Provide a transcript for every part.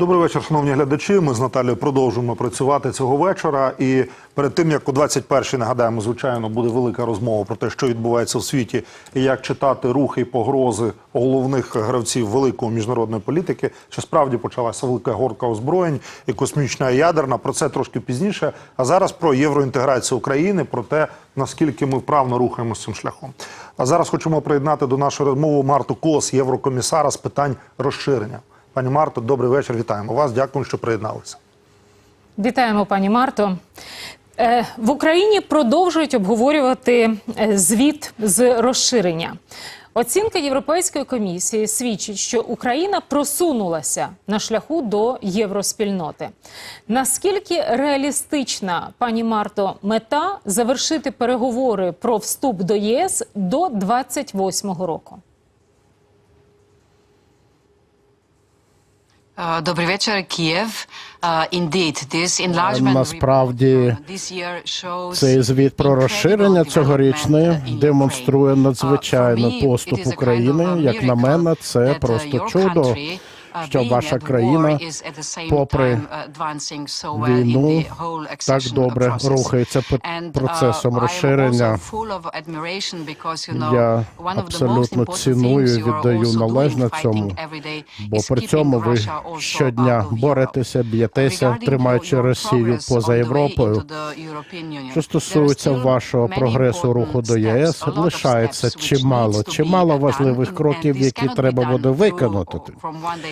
Добрий вечір, шановні глядачі. Ми з Наталією продовжуємо працювати цього вечора. І перед тим як о 21-й, нагадаємо, звичайно, буде велика розмова про те, що відбувається в світі, і як читати рухи і погрози головних гравців великої міжнародної політики. Що справді почалася велика горка озброєнь і космічна і ядерна. Про це трошки пізніше. А зараз про євроінтеграцію України, про те, наскільки ми вправно рухаємося цим шляхом. А зараз хочемо приєднати до нашої розмови Марту Кос, єврокомісара з питань розширення. Пані Марто, добрий вечір. Вітаємо вас. Дякую, що приєдналися. Вітаємо, пані Марто. Е, В Україні продовжують обговорювати е, звіт з розширення. Оцінка Європейської комісії свідчить, що Україна просунулася на шляху до євроспільноти. Наскільки реалістична, пані Марто, мета завершити переговори про вступ до ЄС до 28-го року? Добрий вечір, Київ. Uh, Насправді, uh, Цей звіт про розширення цьогорічний in демонструє. Uh, надзвичайний поступ України. Як на мене, це uh, просто чудо, uh, що ваша країна, попри uh, війну, так добре рухається uh, процесом розширення. Я абсолютно ціную і віддаю належне цьому, бо при цьому ви щодня боретеся, б'єтеся, тримаючи Росію поза Європою. Що стосується вашого прогресу руху до єС, лишається чимало, чимало важливих кроків, які треба буде виконати.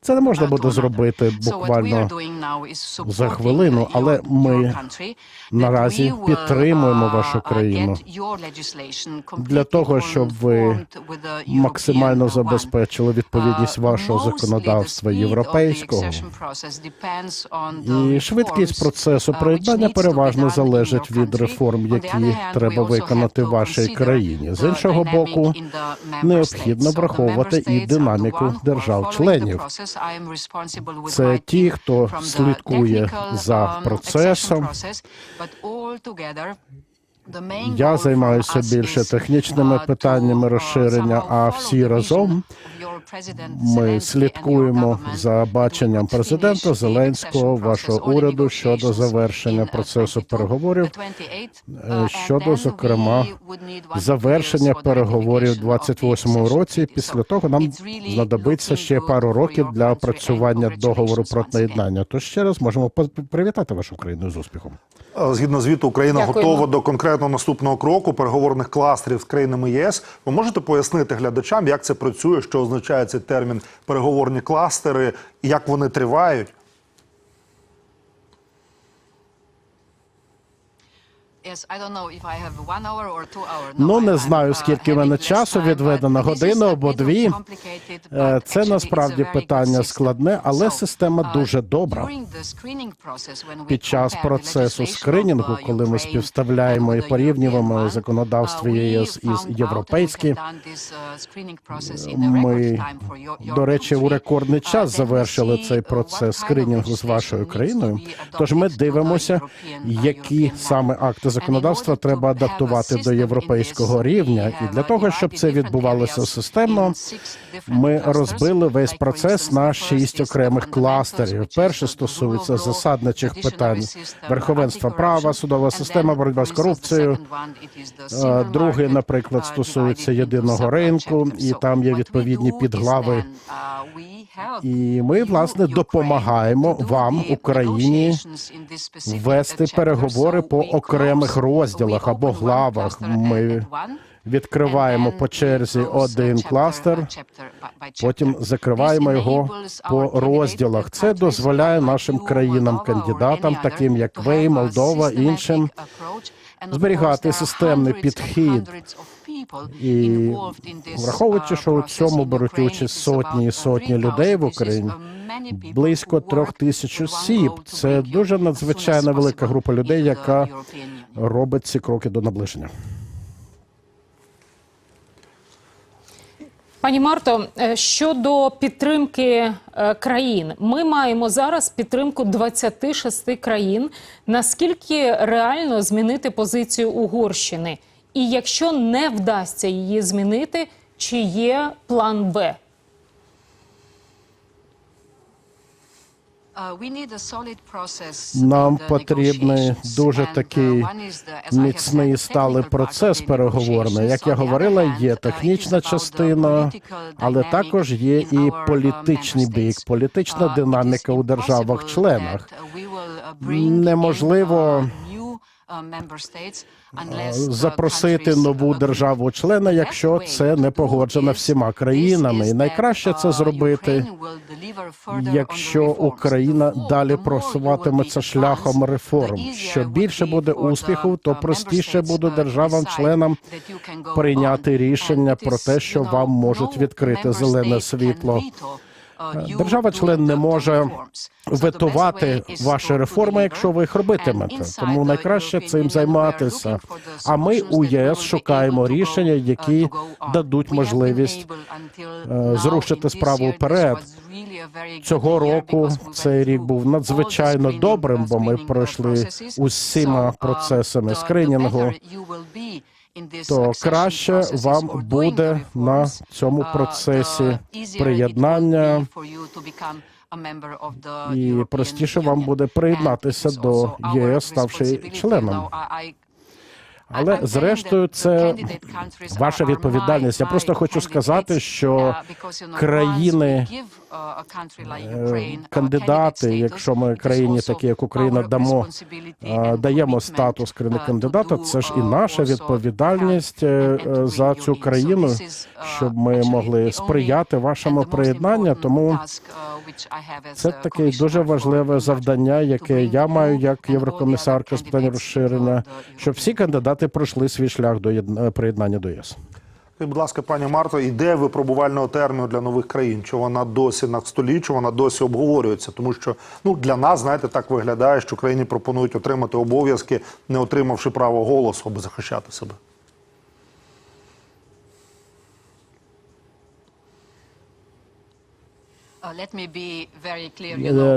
Це не можна uh, буде зробити буквально за хвилину, але ми наразі підтримуємо uh, вашу uh, країну для того, щоб ви максимально забезпечили відповідність Uh, вашого законодавства європейського. І швидкість процесу uh, приєднання переважно залежить від реформ, які треба виконати в вашій країні. З іншого боку, необхідно враховувати і динаміку держав-членів. Це ті, хто слідкує за um, процесом. Я займаюся більше технічними uh, питаннями uh, розширення, а всі разом ми слідкуємо за баченням президента Зеленського, вашого уряду щодо завершення uh, процесу переговорів, 28, е, uh, щодо, зокрема, завершення переговорів у ratification 28 accession році. Після того нам знадобиться ще пару років для опрацювання договору про приєднання. То ще раз можемо привітати вашу країну з успіхом. Згідно звіту, Україна Дякуємо. готова до конкретного наступного кроку переговорних кластерів з країнами ЄС. Ви можете пояснити глядачам, як це працює, що означає цей термін переговорні кластери, як вони тривають? Ну, не знаю, uh, скільки в мене часу відведено, годину або дві. Е, Це насправді питання складне, але система uh, дуже добра. Під час процесу скринінгу, uh, коли ми співставляємо і порівнюємо законодавство uh, ЄС із європейським, uh, ми, до речі, у рекордний uh, час завершили цей uh, процес скринінгу з вашою країною. Тож ми дивимося, uh, які саме акти Законодавства треба адаптувати до європейського рівня. І для uh, того, щоб це відбувалося системно, ми розбили весь процес на шість окремих кластерів. Перше стосується засадничих питань верховенства права, судова система, боротьба з корупцією. Е, single Другий, наприклад, uh, стосується єдиного ринку, і там є відповідні підглави. Uh, І ми, власне, допомагаємо вам, Україні, вести переговори по окремих розділах або главах. Ми відкриваємо по черзі uh, один кластер, потім закриваємо його по розділах. Це дозволяє нашим you, країнам, Moldova or кандидатам, any other, таким як ви, Молдова, іншим, зберігати системний підхід. І враховуючи, uh, що у цьому беруть участь сотні і сотні людей в Україні, близько трьох тисяч осіб. Це дуже надзвичайна велика група людей, яка робить ці кроки до наближення. Пані Марто, е, щодо підтримки е, країн, ми маємо зараз підтримку 26 країн. Наскільки реально змінити позицію Угорщини? І якщо не вдасться її змінити, чи є план Б? Uh, Нам потрібний дуже uh, такий міцний сталий процес переговорний. Як я говорила, є uh, технічна частина, але також є і uh, політичний бік, політична Uh, динаміка у державах-членах. uh, uh, Неможливо запросити countries, нову uh, державу-члена, якщо це не погоджено всіма країнами. І найкраще це зробити, якщо Україна далі просуватиметься шляхом реформ. Що більше буде успіху, то простіше буде державам-членам прийняти рішення про те, що вам можуть відкрити зелене світло. Держава-член не може ветувати ваші реформи, якщо ви їх робитимете. Тому найкраще цим займатися. А ми у ЄС шукаємо рішення, які дадуть можливість е, зрушити справу вперед. Цього року цей рік був надзвичайно добрим, бо ми пройшли усіма процесами скринінгу. То краще вам буде на цьому процесі приєднання, і простіше вам буде приєднатися до ЄС, ставши членом. Але зрештою, це ваша відповідальність. Я просто хочу сказати, що країни, е, кандидати, якщо ми країні, такі як Україна, дамо е, даємо статус країни кандидата, це ж і наша відповідальність е, за цю країну, щоб ми могли сприяти вашому приєднанню. Тому це таке дуже важливе завдання, яке я маю як єврокомісарка з питань розширення, щоб всі кандидати пройшли свій шлях до єдна- приєднання до ЄС. Будь ласка, пані Марто, іде випробувального терміну для нових країн? Чи вона досі на столі, чи вона досі обговорюється? Тому що ну для нас, знаєте, так виглядає, що країні пропонують отримати обов'язки, не отримавши право голосу, аби захищати себе.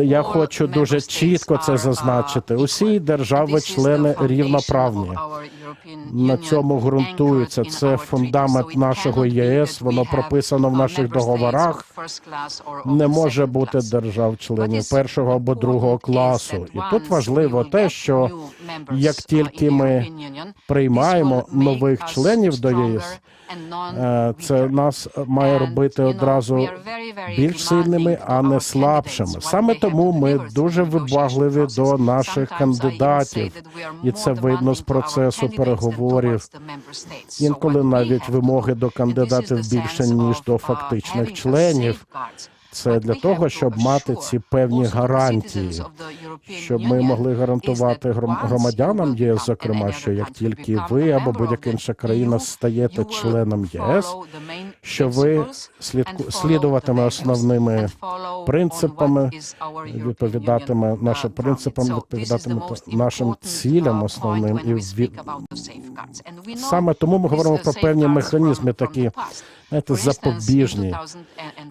Е, Я хочу дуже чітко це зазначити. Усі держави-члени рівноправні. На цьому ґрунтується. Це фундамент нашого ЄС. Воно прописано в наших договорах. Не може бути держав-членів першого або другого класу. І тут важливо те, що як тільки ми приймаємо нових членів до ЄС, е, це нас має робити одразу більш сильними, а не слабшими. Саме тому ми дуже вибагливі до наших кандидатів, і це видно з процесу переговорів. Інколи навіть вимоги до кандидатів більше ніж до фактичних членів. Це для того, щоб мати ці певні гарантії, щоб ми могли гарантувати гром- громадянам ЄС, зокрема, що як тільки ви або будь-яка інша країна стаєте членом ЄС, що ви слідку слідуватиме основними принципами, відповідатиме нашим принципам, відповідатиме нашим цілям основним і саме тому ми говоримо про певні механізми, такі знаєте, запобіжні.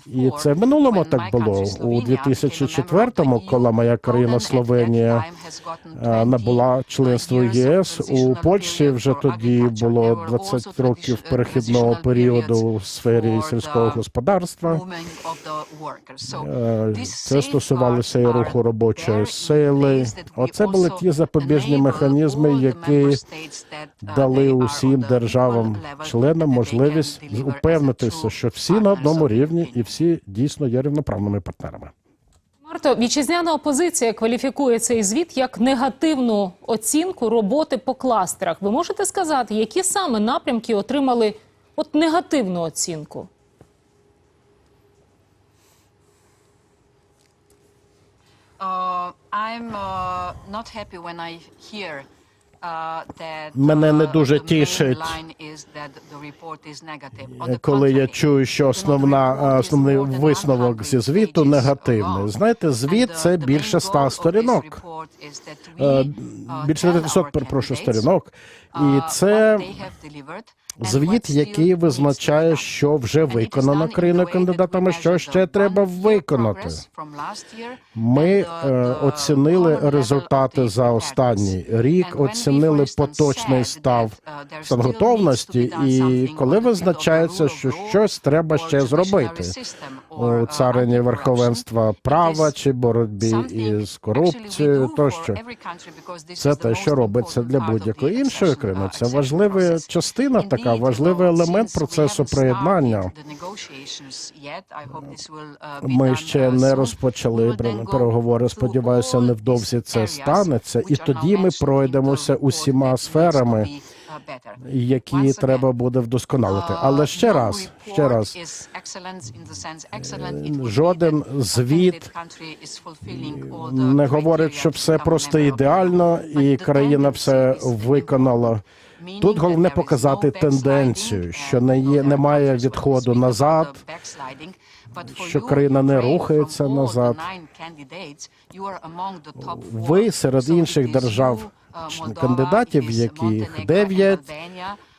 І це в минулому так було у 2004-му, коли моя країна Словенія набула членство в ЄС. У Польщі вже тоді було 20 років перехідного періоду у сфері сільського господарства. Е, Це стосувалося і руху робочої сили. Оце були ті запобіжні механізми, які дали усім державам-членам можливість упевнитися, що всі на одному рівні і всі дійсно є рівноправними партнерами. Марто, вітчизняна опозиція кваліфікує цей звіт як негативну оцінку роботи по кластерах. Ви можете сказати, які саме напрямки отримали от негативну оцінку? Мене не дуже тішить, коли я чую, що основна основний висновок зі звіту негативний. Знаєте, звіт це більше ста сторінок. е, більше 900, перепрошую, сторінок. І це звіт, який визначає, що вже виконано країною кандидатами, що ще треба виконати. Ми е, оцінили результати за останній рік, оцінили поточний став стан готовності, і коли визначається, що щось треба ще зробити у царині верховенства права чи боротьбі із корупцією, тощо. це те, що робиться для будь-якої іншої країни. Це важлива частина, така важливий елемент процесу приєднання. Ми ще не розпочали переговори. Сподіваюся, невдовзі це станеться, і тоді ми пройдемося усіма сферами, які треба буде вдосконалити. Але ще раз, ще раз, жоден звіт не говорить, що все просто ідеально, і країна все виконала. Тут головне показати тенденцію, що не є, немає відходу назад, що країна не рухається назад. Ви серед інших держав кандидатів, яких дев'ять,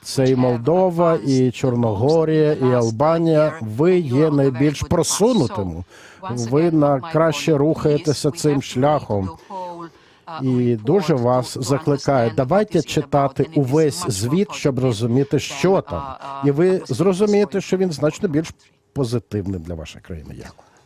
це і Молдова, і Чорногорія, і Албанія. Ви є найбільш просунутими. Ви на краще рухаєтеся цим шляхом. І дуже вас закликаю. Давайте читати увесь звіт, щоб розуміти, що там, і ви зрозумієте, що він значно більш позитивним для вашої країни. є.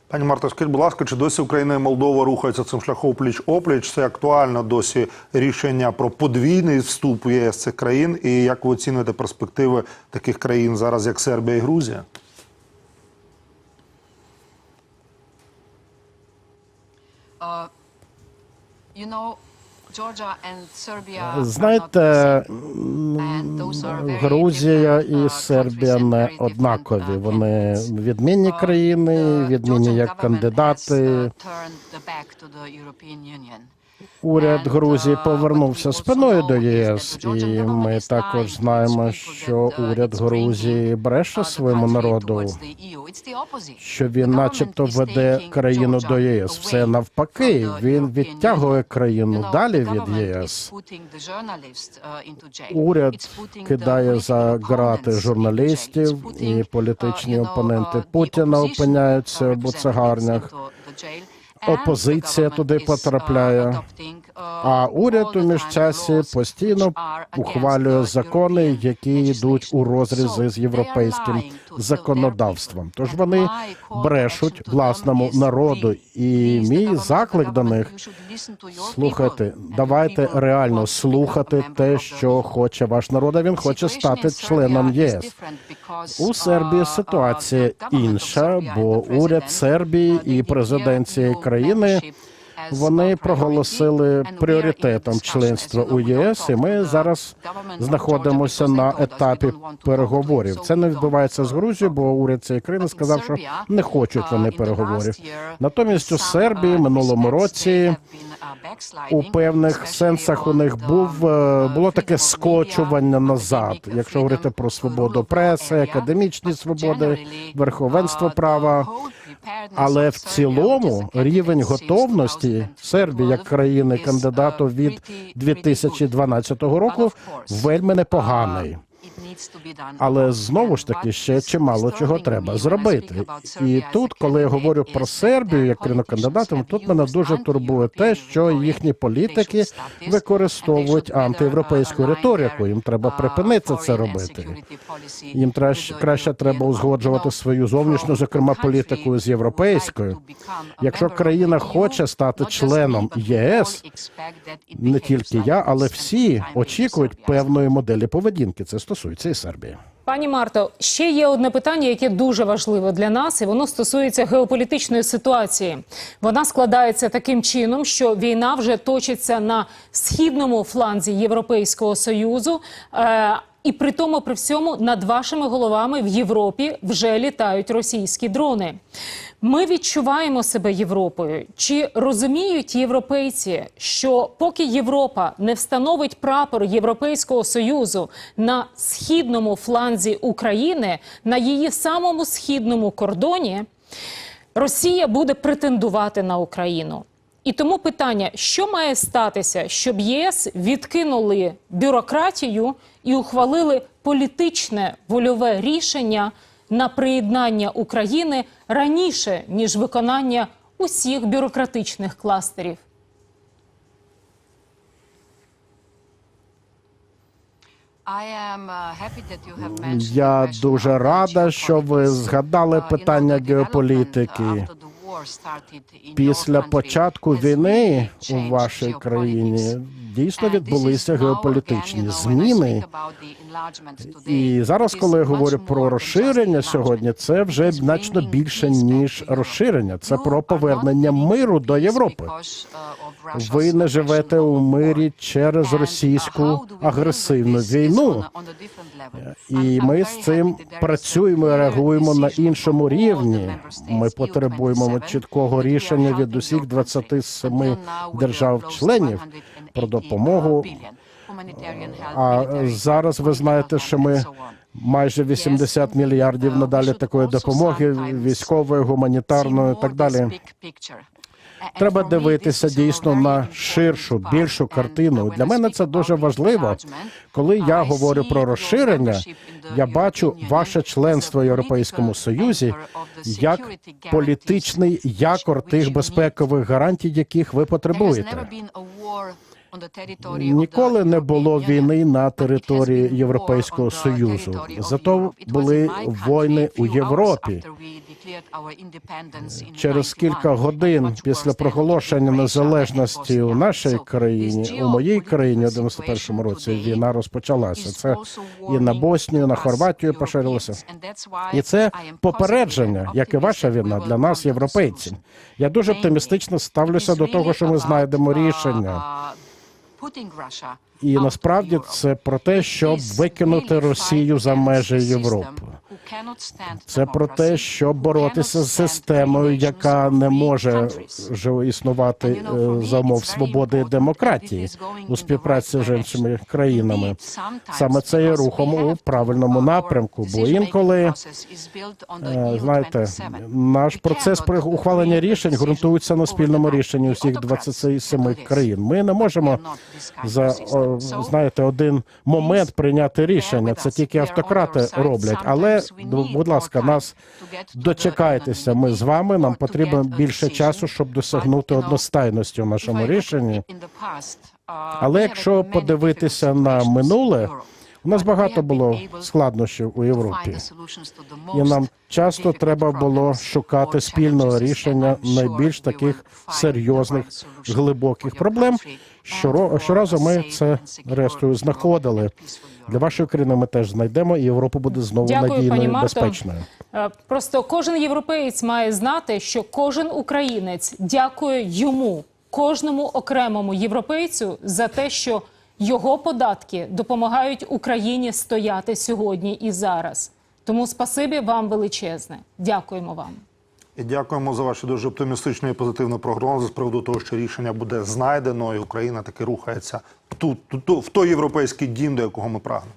Пані Марто, скажіть, будь ласка, чи досі Україна і Молдова рухаються цим шляхом пліч опліч? Це актуально досі рішення про подвійний вступ в ЄС цих країн? І як ви оцінюєте перспективи таких країн зараз, як Сербія і Грузія? Знаєте, Грузія і Сербія не однакові. Вони відмінні країни, відмінні як кандидати. Уряд Грузії повернувся спиною до ЄС, і ми також знаємо, що уряд Грузії бреше своєму народу, що він, начебто, веде країну до ЄС. Все навпаки, він відтягує країну далі від ЄС. Уряд кидає за грати журналістів, і політичні опоненти Путіна опиняються в буцегарнях. Опозиція туди потрапляє. А уряд у міжчасі постійно ухвалює закони, які йдуть у розрізи з європейським законодавством. Тож вони брешуть власному народу. І мій заклик до них слухайте, давайте реально слухати те, що хоче ваш народ. а Він хоче стати членом ЄС. У Сербії ситуація інша, бо уряд Сербії і президент цієї країни вони проголосили пріоритетом членства у ЄС, і ми зараз знаходимося на етапі переговорів. Це не відбувається з Грузією, бо уряд цієї країни сказав, що не хочуть вони переговорів. Натомість у Сербії минулому році у певних сенсах у них був е, було таке скочування назад, якщо говорити про свободу преси, академічні свободи, верховенство права. Але в цілому рівень готовності Сербії як країни кандидату від 2012 року вельми непоганий. Але знову ж таки ще чимало чого треба зробити. І тут, коли я говорю про Сербію як країну кандидатом, тут мене дуже турбує те, що їхні політики використовують антиєвропейську риторику. Їм треба припинити це робити. Їм краще треба узгоджувати свою зовнішню, зокрема політику з європейською. Якщо країна хоче стати членом ЄС, не тільки я, але всі очікують певної моделі поведінки. Це стосується і Сербії. Пані Марто, ще є одне питання, яке дуже важливе для нас, і воно стосується геополітичної ситуації. Вона складається таким чином, що війна вже точиться на східному фланзі Європейського союзу. І при тому, при всьому, над вашими головами в Європі вже літають російські дрони. Ми відчуваємо себе Європою. Чи розуміють європейці, що поки Європа не встановить прапор Європейського союзу на східному фланзі України, на її самому східному кордоні, Росія буде претендувати на Україну? І тому питання: що має статися, щоб ЄС відкинули бюрократію і ухвалили політичне вольове рішення на приєднання України раніше ніж виконання усіх бюрократичних кластерів? Uh, Я дуже рада, що ви згадали Uh, питання геополітики. Uh, Після початку війни у вашій країні дійсно відбулися геополітичні зміни. І зараз, коли я говорю про розширення сьогодні, це вже значно більше ніж розширення. Це про повернення миру до Європи. Uh, Ви не живете у мирі через uh, російську агресивну війну. І ми з цим працюємо і реагуємо на іншому рівні. Ми потребуємо 27, чіткого рішення від усіх your country. 27 Until now we have держав-членів про 180 допомогу. А зараз ви знаєте, що ми майже 80 мільярдів надалі такої допомоги військової, гуманітарної і так далі. Треба дивитися дійсно на ширшу, більшу картину. Для мене це дуже важливо. Коли я говорю про розширення, я бачу ваше членство в Європейському Союзі як політичний якор тих безпекових гарантій, яких ви потребуєте. Ніколи не було війни на території Європейського Союзу. Зато були війни у Європі. Через кілька годин після проголошення незалежності у нашій країні, у моїй країні у 91-му році війна розпочалася. Це і на Боснію, на Хорватію поширилося. І це попередження, як і ваша війна для нас, європейців. Я дуже оптимістично ставлюся до того, що ми знайдемо рішення. І насправді це про те, щоб викинути Росію за межі Європи. Це про те, щоб боротися з системою, яка не може існувати е, за умов свободи і демократії у співпраці з іншими країнами. Саме це є рухом у правильному напрямку. Бо інколи е, знаєте, наш процес ухвалення рішень ґрунтується на спільному рішенні усіх 27 країн. Ми не можемо за знаєте один момент прийняти рішення. Це тільки автократи роблять. Але ну, будь ласка, нас дочекайтеся. Ми з вами. Нам потрібно більше часу, щоб досягнути одностайності в нашому рішенні. Але якщо подивитися на минуле, у нас багато було складнощів у Європі. І нам часто треба було шукати спільного рішення найбільш таких серйозних глибоких проблем. Щоразу ми це рештою знаходили. Для вашої країни ми теж знайдемо, і Європа буде знову Дякую, надійною і безпечною. Е, Просто кожен європеєць має знати, що кожен українець дякує йому, кожному окремому європейцю, за те, що його податки допомагають Україні стояти сьогодні і зараз. Тому спасибі вам величезне. Дякуємо вам. Дякуємо за ваші дуже оптимістичні і позитивні прогнози з приводу того, що рішення буде знайдено, і Україна таки рухається тут, ту, ту, ту в той європейський дім, до якого ми прагнемо.